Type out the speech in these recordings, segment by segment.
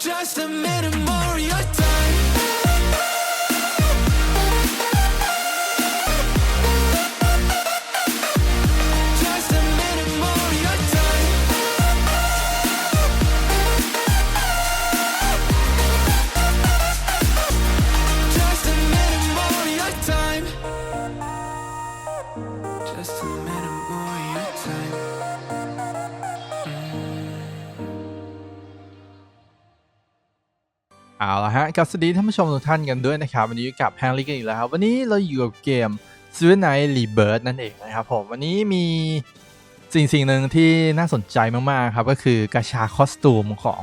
Just a minute more your time. เอาละฮะกับสวัสดีท่านผู้ชมทุกท่านกันด้วยนะครับ วันนี้อยู่กับแฮงลิกกันอีกแล้วครับวันนี้เราอยู่กับเกม s w i n Night Rebirth นั่นเองนะครับผม วันนี้มีสิ่งสิ่งหนึ่งที่น่าสนใจมากๆครับ ก็คือกาชาคอสตูมของ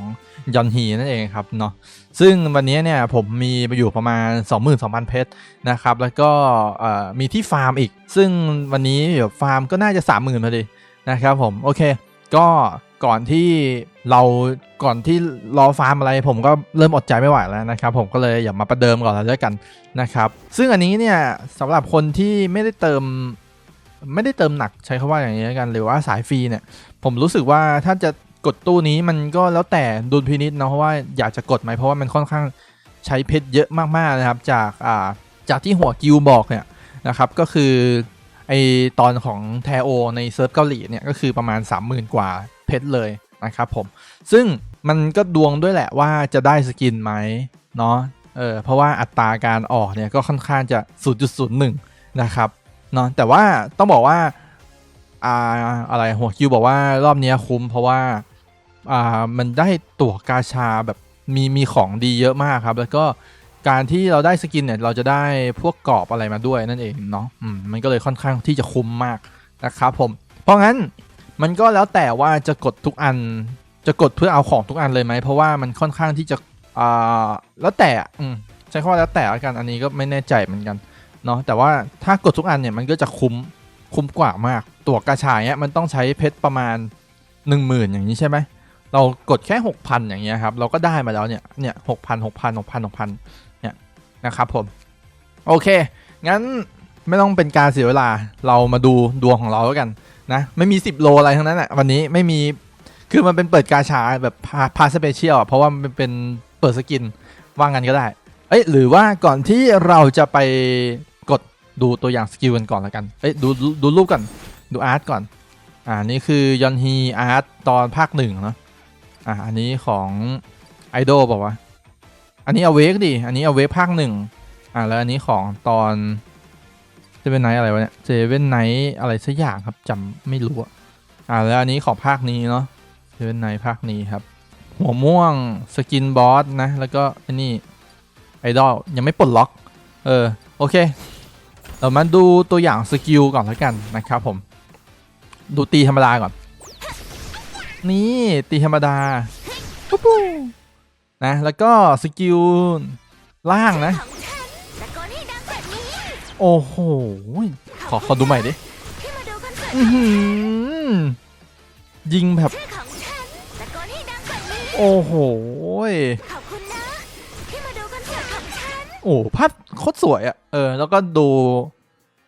ยอนฮีนั่นเองครับเนาะซึ่งวันนี้เนี่ยผมมีไปอยู่ประมาณ 22,000 เพชรนะครับ แล้วก็มีที่ฟาร์มอีก ซึ่งวันนี้ฟาร์มก็น่าจะ 30,000พอดีนะครับผมโอเค ก็ ก่อนที่เราก่อนที่รอฟาร์มอะไร ผมก็เริ่มอดใจไม่ไหวแล้วนะครับ ผมก็เลยอย่ามาประเดิมก่อนแล้วด้วยกันนะครับ ซึ่งอันนี้เนี่ยสำหรับคนที่ไม่ได้เติมไม่ได้เติมหนักใช้คำว่าอย่างนี้กัน หรือว่าสายฟรีเนี่ย ผมรู้สึกว่าถ้าจะกดตู้นี้มันก็แล้วแต่ดุลพินิษเนาะเพราะว่าอยากจะกดไหมเพราะว่ามันค่อนข้างใช้เพชรเยอะมากๆนะครับ จากอ่าจากที่หัวกิวบอกเนี่ยนะครับ ก็คือ ไอตอนของแทโอในเซิร์ฟเกาหลีเนี่ยก็คือประมาณ 30,000 กว่าเพชรเลยนะครับผม ซึ่งมันก็ดวงด้วยแหละว่าจะได้สกินไหมเนาะเออเพราะว่าอัตราการออกเนี่ยก็ค่อนข้างจะ 0.01 นะครับเนาะแต่ว่าต้องบอกว่าอ่าอะไรหัวคิวบอกว่ารอบนี้คุ้มเพราะว่าอ่ามันได้ตั๋วกาชาแบบมีมีของดีเยอะมากครับ แล้วก็ การที่เราได้สกินเนี่ยเราจะได้พวกกรอบอะไรมาด้วยนั่นเองเนาะอืมมันก็เลยค่อนข้างที่จะคุ้มมากนะครับผม เพราะงั้นมันก็แล้วแต่ว่าจะกดทุกอันจะกดเพื่อเอาของทุกอันเลยไหมเพราะว่ามันค่อนข้างที่จะอ่าแล้วแต่อืมใช้คำว่าแล้วแต่ละกันอันนี้ก็ไม่แน่ใจเหมือนกันเนาะแต่ว่าถ้ากดทุกอันเนี่ยมันก็จะคุ้มคุ้มกว่ามาก ตัวกระชายเนี่ยมันต้องใช้เพชรประมาณ 1 0,000 อย่างนี้ใช่ไหมเรากดแค่ 6,000 อย่างเงี้ยครับ เราก็ได้มาแล้วเนี่ยเนี่ยหกพันหกพันหกพันหกพัน นะครับผม โอเค งั้นไม่ต้องเป็นการเสียเวลาเรามาดูดวงของเราแล้วกันนะไม่มี 10 โลอะไรทั้งนั้นอะวันนี้ไม่มีคือมันเป็นเปิดกาชาแบบพาสเปเชียลเพราะว่ามันเป็นเปิดสกินว่างันก็ได้ เอ้ยหรือว่าก่อนที่เราจะไปกดดูตัวอย่างสกิลกันก่อนแล้วกัน เอ้ยดูดูดูรูปก่อนดูอาร์ตก่อน อ่านี่คือยอนฮีอาร์ตตอนภาคหนึ่งเนาะอ่าอันนี้ของไอดอลบอกว่า อันนี้เอาเวกดิ อันนี้เอาเวกภาคหนึ่งอ่าแล้วอันนี้ของตอนเซเว่นไนท์อะไรวะเนี่ยเซเว่นไนท์อะไรสักอย่างครับจำไม่รู้อะอ่าแล้วอันนี้ของภาคนี้เนาะเซเว่นไนท์ภาคนี้ครับ หัวม่วงสกินบอสนะ แล้วก็อันนี้ไอดอลยังไม่ปลดล็อก เออ โอเคเรามาดูตัวอย่างสกิลก่อนแล้วกันนะครับผม ดูตีธรรมดาก่อน นี่ตีธรรมดาปุ๊บ นะ แล้วก็สกิลล่างนะ โอ้โห ขอขอดูใหม่ดิยิงแบบ โอ้โหโอ้ภาพโคตรสวยอะเออ แล้วก็ดู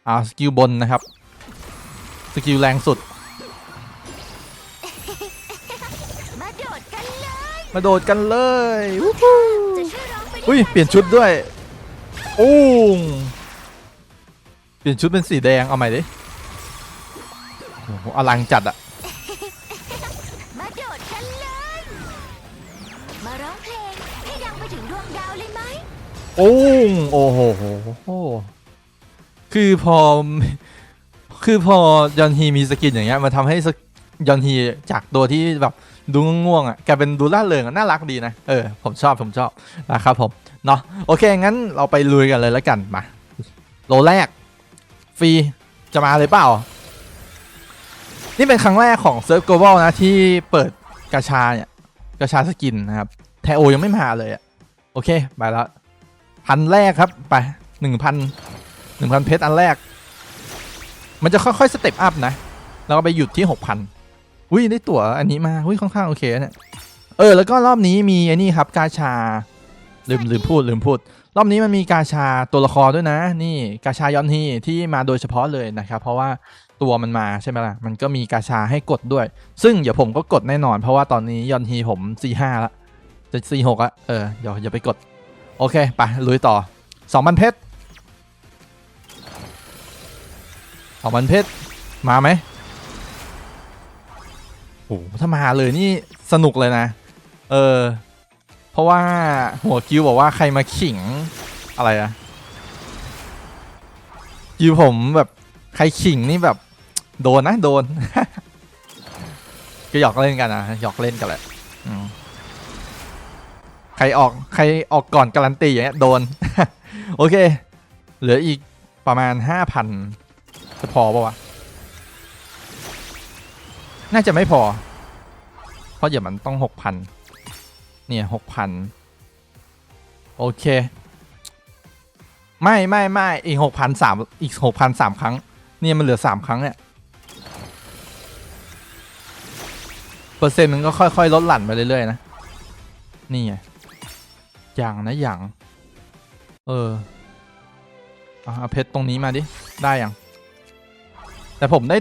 อ่า สกิลบนนะครับ สกิลแรงสุด มาโดดกันเลยวู้ฮู้จะช่วยร้องไปอุ้ยเปลี่ยนชุดด้วยโอ้งเปลี่ยนชุดเป็นสีแดงเอาใหม่ดิโอ้โหอลังจัดอะมาโดดกันเลยมาร้องเพลงให้ดังไปถึงดวงดาวเลยไหมโอ้งโอ้โหคือพอคือพอยอนฮีมีสกินอย่างเงี้ยมันทำให้สก ยอนฮีจากตัวที่แบบดูง่วงๆอะกลายเป็นดูล่าเริงน่ารักดีนะ เออ ผมชอบผมชอบนะครับผม เนาะโอเค งั้นเราไปลุยกันเลยแล้วกันมา โลแรก ฟรี จะมาเลยเปล่า นี่เป็นครั้งแรกของเซิร์ฟ global นะ ที่เปิดกาชาเนี่ยกาชาสกินนะครับ แทโอยังไม่มาเลยอะโอเค ไปแล้ว พันแรกครับไปหนึ่งพันหนึ่งพันเพชรอันแรก มันจะค่อยๆสเต็ปอัพนะ แล้วก็ไปหยุดที่หกพัน อุ้ยได้ตั๋วอันนี้มาอุ้ยค่อนข้างโอเคเนี่ยเออแล้วก็รอบนี้มีไอ้นี่ครับกาชาลืมลืมพูดลืมพูด รอบนี้มันมีกาชาตัวละครด้วยนะ นี่กาชายอนฮีที่มาโดยเฉพาะเลยนะครับ เพราะว่าตัวมันมาใช่ไหมล่ะ มันก็มีกาชาให้กดด้วย ซึ่งเดี๋ยวผมก็กดแน่นอน เพราะว่าตอนนี้ยอนฮีผม4 5ละจะสี่หกอะเออเดี๋ยวอย่าไปกด โอเค ไป ลุยต่อสองพันเพชรสองพันเพชรมาไหม โอ้โหถ้ามาเลยนี่สนุกเลยนะ เออ เพราะว่าหัวคิวบอกว่าใครมาขิงอะไรอะคิวผมแบบใครขิงนี่แบบ โดนนะโดน ก็หยอกเล่นกันนะหยอกเล่นกันแหละใครออกใครออกก่อนการันตีอย่างเงี้ยโดน โอเค เหลืออีกประมาณห้าพันจะพอปะวะ น่าจะไม่พอ เพราะเดี๋ยวมันต้องหกพันเนี่ยหกพันโอเค ไม่ไม่ไม่อีกหกพันสามอีกหกพันสามครั้ง เนี่ยมันเหลือสามครั้งเนี่ย เปอร์เซ็นต์มันก็ค่อย ๆ ลดหลั่นไปเรื่อยๆนะ นี่ไงอย่างนะอย่าง เออเอาเพชรตรงนี้มาดิ ได้ยัง แต่ผมได้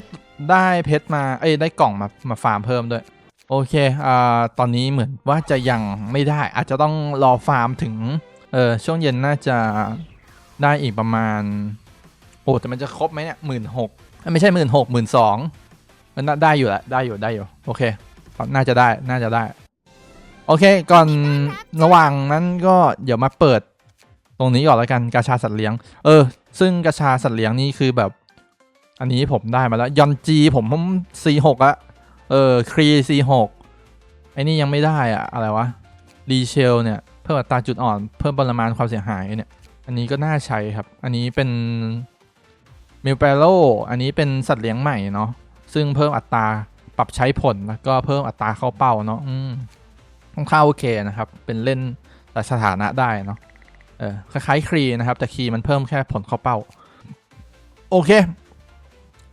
ได้เพชรมาเอ้ยได้กล่องมามาฟาร์มเพิ่มด้วย โอเคอ่าตอนนี้เหมือนว่าจะยังไม่ได้อาจจะต้องรอฟาร์มถึงเออช่วงเย็นน่าจะได้อีกประมาณ โอ้แต่มันจะครบไหมเนี่ยหมื่นหกไม่ใช่หมื่นหกหมื่นสองมันได้อยู่แหละได้อยู่ได้อยู่โอเคน่าจะได้น่าจะได้ โอเค ก่อนระหว่างนั้นก็เดี๋ยวมาเปิดตรงนี้ก่อนแล้วกันกาชาสัตว์เลี้ยง เออ ซึ่งกาชาสัตว์เลี้ยงนี่คือแบบ อันนี้ผมได้มาแล้วยอนจีผมผม C6 อะเออครี C6 ไอ้นี่ยังไม่ได้อะอะไรวะรีเชลเนี่ย เพิ่มอัตราจุดอ่อน เพิ่มปริมาณความเสียหายเนี่ย อันนี้ก็น่าใช้ครับ อันนี้เป็นมิลเปโลอันนี้เป็นสัตว์เลี้ยงใหม่เนาะซึ่งเพิ่มอัตราปรับใช้ผลแล้วก็เพิ่มอัตราเข้าเป้าเนาะอืมค่อนข้างโอเคนะครับ เป็นเล่นแต่สถานะได้เนาะเออคล้ายๆครีนะครับ แต่ครีมันเพิ่มแค่ผลเข้าเป้า โอเค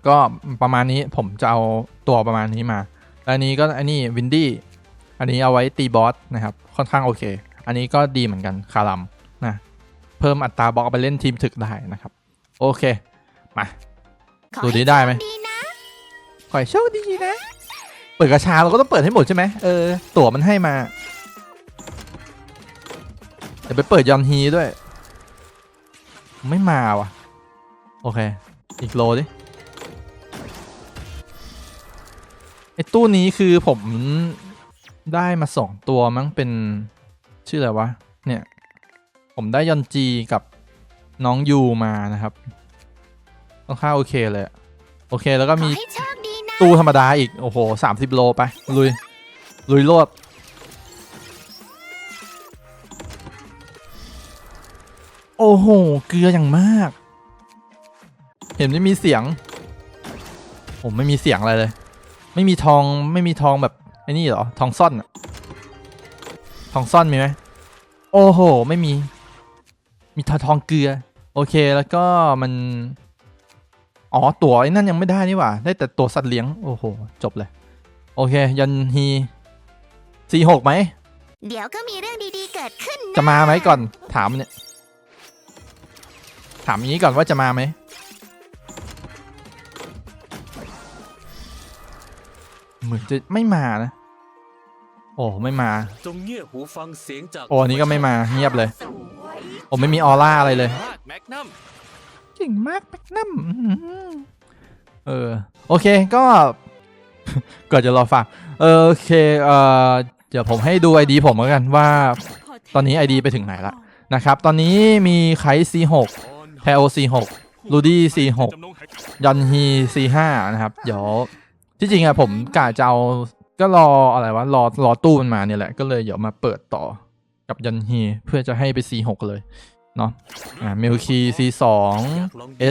ก็ประมาณนี้ผมจะเอาตัวประมาณนี้มา อันนี้ก็อันนี้วินดี้อันนี้เอาไว้ตีบอสนะครับ ค่อนข้างโอเค อันนี้ก็ดีเหมือนกันคารัมนะ เพิ่มอัตราบล็อกไปเล่นทีมถึกได้นะครับ โอเค มาดูให้ได้ไหมขอให้โชคดีนะ เปิดกระชาเราก็ต้องเปิดให้หมดใช่ไหมเออ ตั๋วมันให้มา เดี๋ยวไปเปิดยอนฮีด้วย ไม่มาว่ะ โอเค อีกโลดิ ไอ้ตู้นี้คือผมได้มาสองตัวมั้งเป็นชื่ออะไรวะ เนี่ย ผมได้ยอนจีกับน้องยูมานะครับค่อนข้างโอเคเลยอะโอเคแล้วก็ขอมีให้โชคดีนะตู้ธรรมดาอีก โอ้โหสามสิบโลไป ลุย ลุยโลดโอ้โห เกลืออย่างมาก เห็นไม่มีเสียง ผมไม่มีเสียงอะไรเลย ไม่มีทองไม่มีทองแบบไอ้นี่เหรอทองซ่อนอะทองซ่อนมีไหมโอ้โห ไม่มี มีทองทองเกลือ โอเคแล้วก็มัน อ๋อ ตั๋วไอ้นั่นยังไม่ได้นี่หว่า ได้แต่ตั๋วสัตว์เลี้ยง โอ้โห จบเลย โอเค ยันฮีสี่หกไหม เดี๋ยวก็มีเรื่องดีๆเกิดขึ้นนจะมาไหมก่อน ถามเนี่ย ถามอย่างนี้ก่อนว่าจะมาไหม เหมือนจะไม่มานะ โอ้ไม่มาจงเงี่ยหูฟังเสียงจากโอ้อันนี้ก็ไม่มาเงียบเลยโอ้ไม่มีออร่าอะไรเลยมากแมกนัมเก่งมากแมกนัมเออโอเคก็ก่อนจะรอฟังเออโอเคเอ่อเดี๋ยวผมให้ดูไอดีผมแล้วกันว่า ตอนนี้ ID ไปถึงไหนละนะครับตอนนี้มีไค C6 แพโอ C6 ลูดี้ C6 ยอนฮี C5 นะครับ เดี๋ยว ที่จริงอะผมกะจะเอาก็รออะไรวะรอรอตู้มันมาเนี่ยแหละ ก็เลยเดี๋ยวมาเปิดต่อกับยอนฮีเพื่อจะให้ไป C6 เลยเนาะอ่ามิลคี C2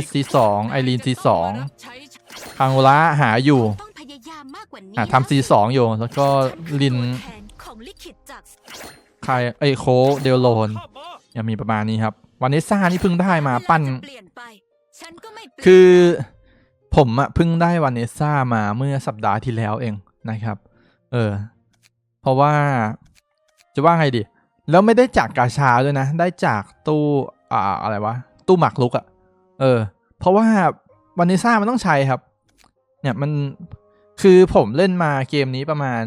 S C2 ไอรีน C2 คังโอระหาอยู่ต้องพยายามมากกว่านี้อ่าทำ C2 อยู่ แล้วก็ลินแทนของลิขิตจากคายไอยโคเดลโลนยังมีประมาณนี้ครับ วันนี้ซ่านี่เพิ่งได้มาปั้นเวลจะเปลี่ยนไปฉันก็ไม่เปลี่ยนคือ ผมอะเพิ่งได้วานเนสซ่ามาเมื่อสัปดาห์ที่แล้วเองนะครับ เออ เพราะว่าจะว่าไงดี แล้วไม่ได้จากกาชาด้วยนะ ได้จากตู้อ่าอะไรวะ ตู้หมักลุกอะเออ เพราะว่าวานเนสซ่ามันต้องใช้ครับ เนี่ยมันคือผมเล่นมาเกมนี้ประมาณ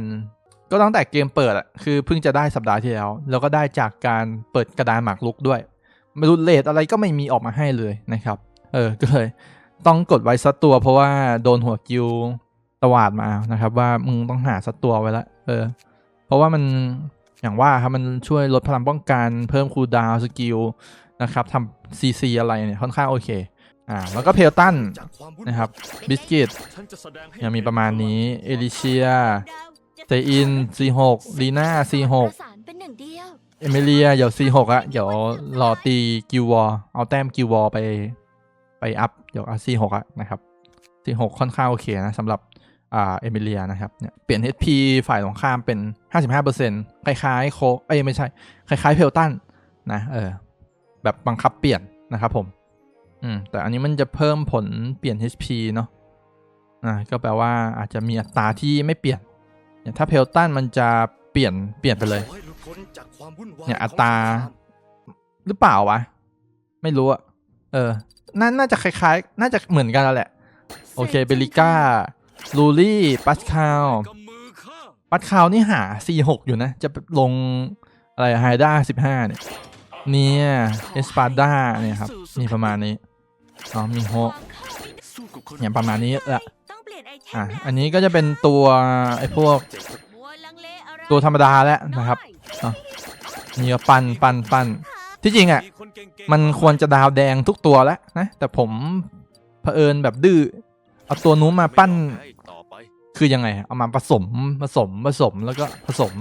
ก็ตั้งแต่เกมเปิดอะคือเพิ่งจะได้สัปดาห์ที่แล้ว แล้วก็ได้จากการเปิดกระดานหมากรุกด้วยไม่รู้เลทอะไรก็ไม่มีออกมาให้เลยนะครับ เออก็เลย ต้องกดไว้สักตัว เพราะว่าโดนหัวกิวตวาดมานะครับ ว่ามึงต้องหาสักตัวไว้ละเออ เพราะว่ามันอย่างว่าครับมันช่วยลดพลังป้องกันเพิ่มคูลดาวสกิลนะครับทำซีซีอะไรเนี่ยค่อนข้างโอเคอ่าแล้วก็เพลตันนะครับบิสกิตยังมีประมาณนี้เอลิเชียเตอิน C6 ลีน่า C6 ประสานเป็นหนึ่งเดียวเอมิเลียเดี๋ยว C6 อะเดี๋ยวรอตีกิววอเอาแต้มกิววอไป ไปอัพเดี๋ยวเอา C6 อะนะครับ C6 ค่อนข้างโอเคนะสำหรับอ่าเอมิเลียนะครับเนี่ยเปลี่ยน HP ฝ่ายตรงข้ามเป็น 55%คล้ายๆโคเอ้ยไม่ใช่ คล้ายๆเพลตันนะเออแบบบังคับเปลี่ยนนะครับผม อืม แต่อันนี้มันจะเพิ่มผลเปลี่ยน HP เนาะอ่าก็แปลว่าอาจจะมีอัตราที่ไม่เปลี่ยนอย่างถ้าเพลตันมันจะเปลี่ยนเปลี่ยนไปเลยเนี่ยอัตราหรือเปล่าวะ ไม่รู้อะเออ น่าน่าจะคล้ายๆ น่าจะเหมือนกันแล้วแหละ โอเค เบลิก้า ลูลี่ ปัสคาลกำมือข้าปัสคาลนี่หา C6 อยู่นะ จะลงอะไรไฮด้า15เนี่ย เนี่ยเอสปาด้าเนี่ยครับ มีประมาณนี้ อ๋อ มีโฮสู้กับคนอย่างประมาณนี้แหละอะ อันนี้ก็จะเป็นตัวไอ้พวก ตัวธรรมดาแล้วนะครับนี่ก็ปันปันปัน ที่จริงอะมีคนเก่งๆมันควรจะดาวแดงทุกตัวแล้วนะ แต่ผมเผอิญแบบดื้อเอาตัวนู้นมาปั้นไม่ต้องให้ต่อไปคือยังไง เอามาผสมผสมผสมแล้วก็ผสม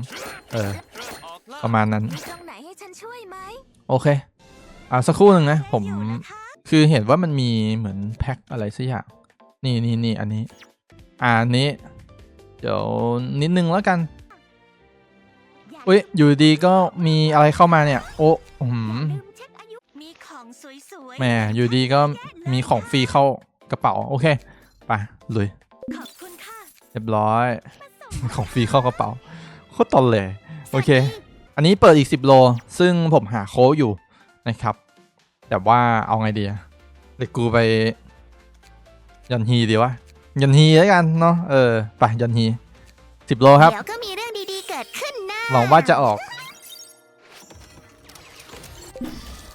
เออเริ่มออกล่าประมาณนั้นมีตรงไหนให้ฉันช่วยไหมโอเค อ่าสักครู่หนึ่งนะ ผมอยู่นะคะคือเห็นว่ามันมีเหมือนแพ็คอะไรสักอย่าง นี่นี่นี่อันนี้ อ่าอันนี้ เดี๋ยวนิดนึงแล้วกัน อุ้ยอยู่ดีก็มีอะไรเข้ามาเนี่ย โอ้อืม แหมอยู่ดีก็มีของฟรีเข้ากระเป๋า โอเค ไปลุยขอบคุณค่ะเรียบร้อย ของฟรีเข้ากระเป๋าโคตรตอนเลย โอเค อันนี้เปิดอีก 10 โล ซึ่งผมหาโค้ดอยู่นะครับ แต่ว่าเอาไงดีอะเดี๋ยวกูไป ยันฮีดีวะ ยันฮีแล้วกันเนาะเออไปยันฮี10โลครับเดี๋ยวก็มีเรื่องดีๆเกิดขึ้นนะหวังว่าจะออก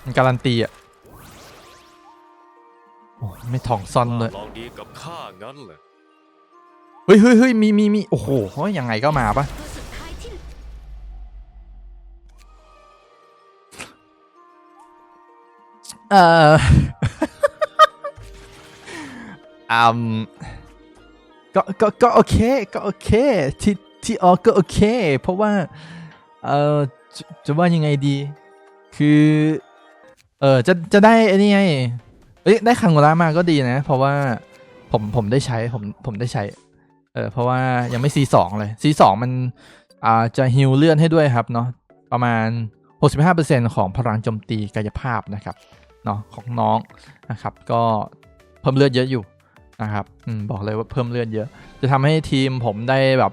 มันการันตีอะ โอ้ไม่ถ่องซอนเลย ลองดีกับข้างั้นเหรอเฮ้ยเฮ้ยเฮ้ยมีมีมีโอ้โหเฮ้ยยังไงก็มาปะตัวสุดท้ายที่เอ่ออืมก็ก็ก็โอเคก็โอเคที่ที่ออกก็โอเค เพราะว่าเอ่อจะจะว่ายังไงดี คือ เออจะจะได้ไอ้นี่ไง เอ้ยได้คังโกรามาก็ดีนะ เพราะว่าผมผมได้ใช้ผมผมได้ใช้ เออเพราะว่ายังไม่ C2 เลย C2 มันอ่าจะฮิลเลื่อนให้ด้วยครับเนาะประมาณ 65%ของพลังโจมตีกายภาพนะครับเนาะของน้องนะครับก็เพิ่มเลือดเยอะอยู่นะครับอืมบอกเลยว่าเพิ่มเลือดเยอะ จะทำให้ทีมผมได้แบบ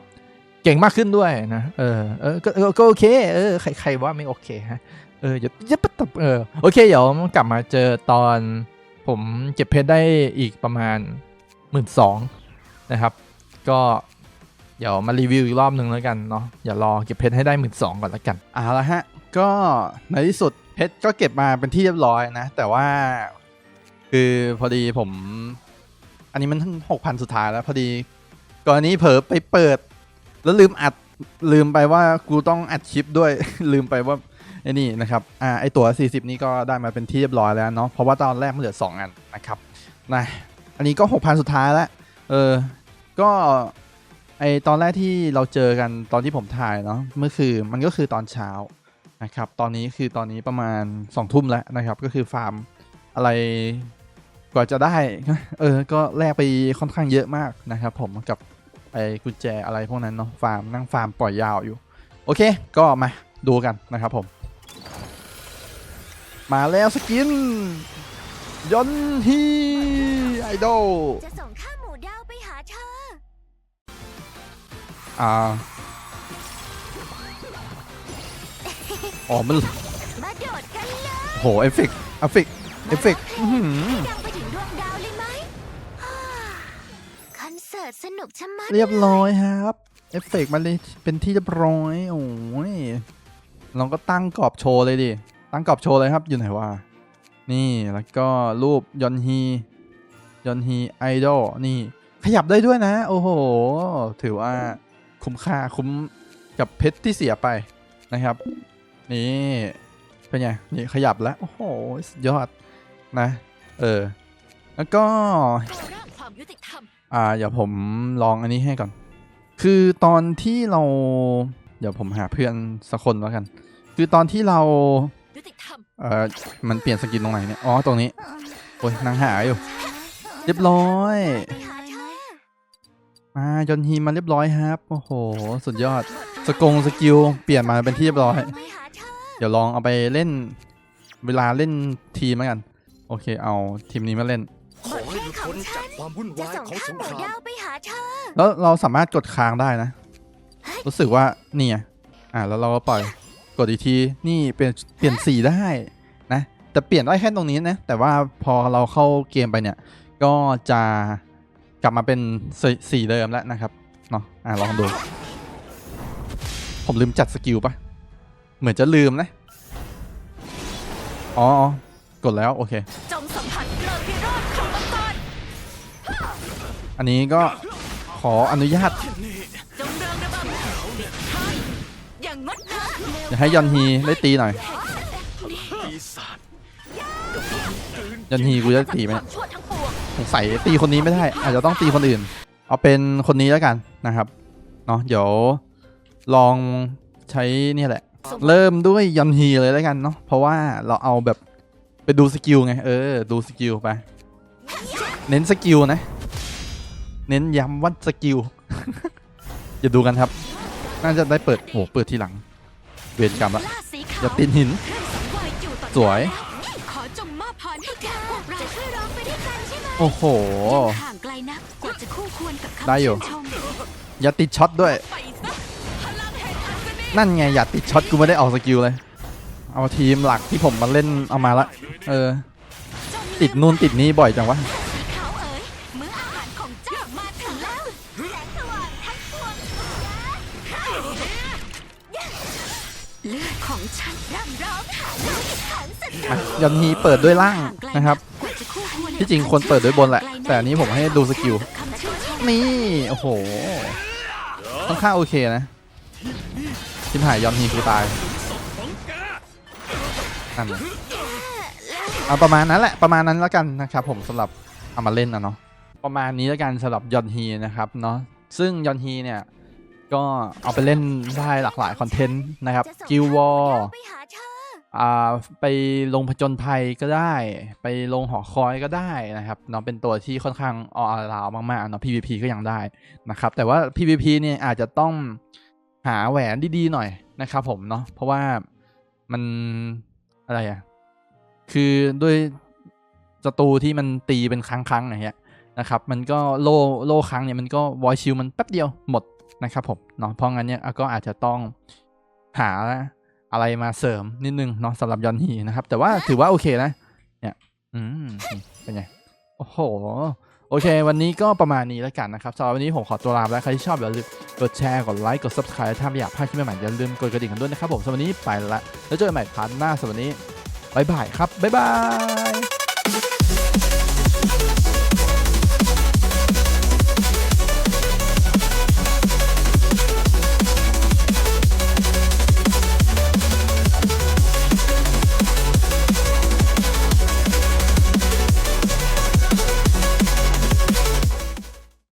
เก่งมากขึ้นด้วยนะเออเออก็ก็โอเคเออใครใครว่าไม่โอเคฮะเอออย่าอย่าปะตบเออโอเคเดี๋ยวกลับมาเจอตอน ผมเก็บเพชรได้อีกประมาณหมื่นสองนะครับ ก็เดี๋ยวมารีวิวอีกรอบหนึ่งแล้วกันเนาะอย่ารอเก็บเพชรให้ได้หมื่นสองก่อนแล้วกันเอาละฮะ ก็ในที่สุดเพชรก็เก็บมาเป็นที่เรียบร้อยนะ แต่ว่าคือพอดีผม อันนี้มันหกพันสุดท้ายแล้ว พอดีก่อนนี้เผลอไปเปิด แล้วลืมอัดลืมไปว่ากูต้องอัดคลิปด้วย ลืมไปว่า อ้นี่นะครับอ่าไอตัว 40 นี่ก็ได้มาเป็นที่เรียบร้อยแล้วเนาะเพราะว่าตอนแรกมันเหลือ 2 อันนะครับนะอันนี้ก็ 6,000 สุดท้ายแล้วเออก็ไอตอนแรกที่เราเจอกันตอนที่ผมถ่ายเนาะเมื่อคืนมันก็คือตอนเช้านะครับตอนนี้คือตอนนี้ประมาณ2องทุ่มแล้วนะครับก็คือฟาร์มอะไรกว่าจะได้เออก็แลกไปค่อนข้างเยอะมากนะครับผมกับไอกุญแจอะไรพวกนั้นเนาะฟาร์มนั่งฟาร์มปล่อยยาวอยู่ โอเค ก็มาดูกันนะครับผม มาแล้วสกินยอนฮีไอดอลจะส่งข้าหมูดาวไปหาเธอ อ่าอ๋อมันมาโดดกันเลยโหเอฟเฟกต์เอฟเฟกต์เอฟเฟกต์อื้อหือดังไปถึงดวงดาวเลยไหมฮ่าคอนเสิร์ตสนุกชะมัดเรียบร้อยครับเอฟเฟกต์มาเลยเป็นที่เรียบร้อยโอ้ยเราก็ตั้งกรอบโชว์เลยดิ ตั้งกรอบโชว์เลยครับ อยู่ไหนวะ นี่แล้วก็รูปยอนฮียอนฮีไอดอลนี่ ขยับได้ด้วยนะ โอ้โห ถือว่าคุ้มค่าคุ้มกับเพชรที่เสียไปนะครับ นี่ เป็นไง นี่ขยับแล้ว โอ้โหสุดยอดนะ เออ แล้วก็อ่าเดี๋ยวผมลองอันนี้ให้ก่อน คือตอนที่เรา เดี๋ยวผมหาเพื่อนสักคนแล้วกัน คือตอนที่เรา ยุติธรรมเอ่อมันเปลี่ยนสกินตรงไหนเนี่ยอ๋อตรงนี้โอ้ยนางหาอยู่ เรียบร้อยไปหาเธอมายอนฮีมาเรียบร้อยครับโอ้โห สุดยอด สกงสกิลเปลี่ยนมาเป็นที่เรียบร้อยไปหาเธอเดี๋ยวลองเอาไปเล่น เวลาเล่นทีมแล้วกัน โอเค เอาทีมนี้มาเล่น ขอให้หลุดพ้นจากความวุ่นจะวายส่งของข้าสมงหมู่คราม ดาวไปหาเธอแล้วเราสามารถกดค้างได้นะ รู้สึกว่าเนี่ยอ่าแล้วเราก็ปล่อย กดอีกทีนี่เปลี่ยนเปลี่ยนสีได้นะแต่เปลี่ยนได้แค่ตรงนี้นะแต่ว่าพอเราเข้าเกมไปเนี่ย ก็จะกลับมาเป็นสีสีเดิมแล้วนะครับเนาะอ่าลองดู ผมลืมจัดสกิลปะเหมือนจะลืมนะ อ๋อกดแล้วโอเคอันนี้ก็ขออนุญาต อย่าให้ยอนฮีได้ตีหน่อยปีศาจยอนฮีกูจะตีไหมความชั่วทั้งปวงสงสัยตีคนนี้ไม่ได้ อาจจะต้องตีคนอื่น เอาเป็นคนนี้แล้วกันนะครับเนาะเดี๋ยวลองใช้เนี่ยแหละ เริ่มด้วยยอนฮีเลยแล้วกันเนาะเพราะว่าเราเอาแบบไปดูสกิลไงเออดูสกิลไป เน้นสกิลนะ เน้นย้ำว่าสกิลอย่าดูกันครับ น่าจะได้เปิดโอ้เปิดทีหลัง เวรกรรมละล่าสีขาวอย่าติดหินเครื่องสังเวยอยู่ต่อสวย ขอจงมอบพรให้แก่พวกเราจะช่วยร้องไปด้วยกันใช่ไหมโอ้โห ห่างไกลนักกว่าจะคู่ควรกับคำได้อยู่ ชื่นชมอย่าติดช็อตด้วย ไปซะพลังแห่งอัศนีนั่นไงอย่าติดช็อตกูไม่ได้ออกสกิลเลย เอาทีมหลักที่ผมมาเล่นเอามาละ เออติดนู่นติดนี่บ่อยจังวะ ยอนฮีเปิดด้วยล่างนะครับ ที่จริงควรเปิดด้วยบนแหละ แต่อันนี้ผมให้ดูสกิล นี่ โอ้โหค่อนข้างโอเคนะทิมหายยอนฮีคือตายนั่นเอาประมาณนั้นแหละประมาณนั้นแล้วกันนะครับ ผมสำหรับเอามาเล่นนะเนาะประมาณนี้แล้วกันสำหรับยอนฮีนะครับเนาะซึ่งยอนฮีเนี่ยก็เอาไปเล่นได้หลากหลายคอนเทนต์นะครับกิลวอล ไปลงผจญภัยก็ได้ ไปลงหอคอยก็ได้นะครับเนาะเป็นตัวที่ค่อนข้างออลาวมากๆเนาะ PVP ก็ยังได้นะครับ แต่ว่า PVP เนี่ยอาจจะต้องหาแหวนดีๆหน่อยนะครับผมเนาะเพราะว่ามันอะไรอะคือด้วยศัตรูที่มันตีเป็นครั้งๆอย่างเงี้ยนะครับ มันก็โลโลครั้งเนี่ยมันก็วอยชิลมันแป๊บเดียวหมดนะครับผมเนาะเพราะงั้นเนี่ยก็อาจจะต้องหา อะไรมาเสริมนิดนึงเนาะสำหรับยอนฮีนะครับ แต่ว่าถือว่าโอเคนะ เนี่ย อืมเป็นไง โอ้โห โอเค วันนี้ก็ประมาณนี้แล้วกันนะครับสำหรับวันนี้ผมขอตัวลาไปแล้ว ใครที่ชอบอย่าลืมกดแชร์ กดไลค์ กด subscribe ถ้าไม่อยากพลาดคลิปใหม่ๆอย่าลืมกดกระดิ่งกันด้วยนะครับผมสำหรับวันนี้ไปละ แล้วเจอกันใหม่พาร์ทหน้าสำหรับวันนี้บายบายครับบ๊ายบาย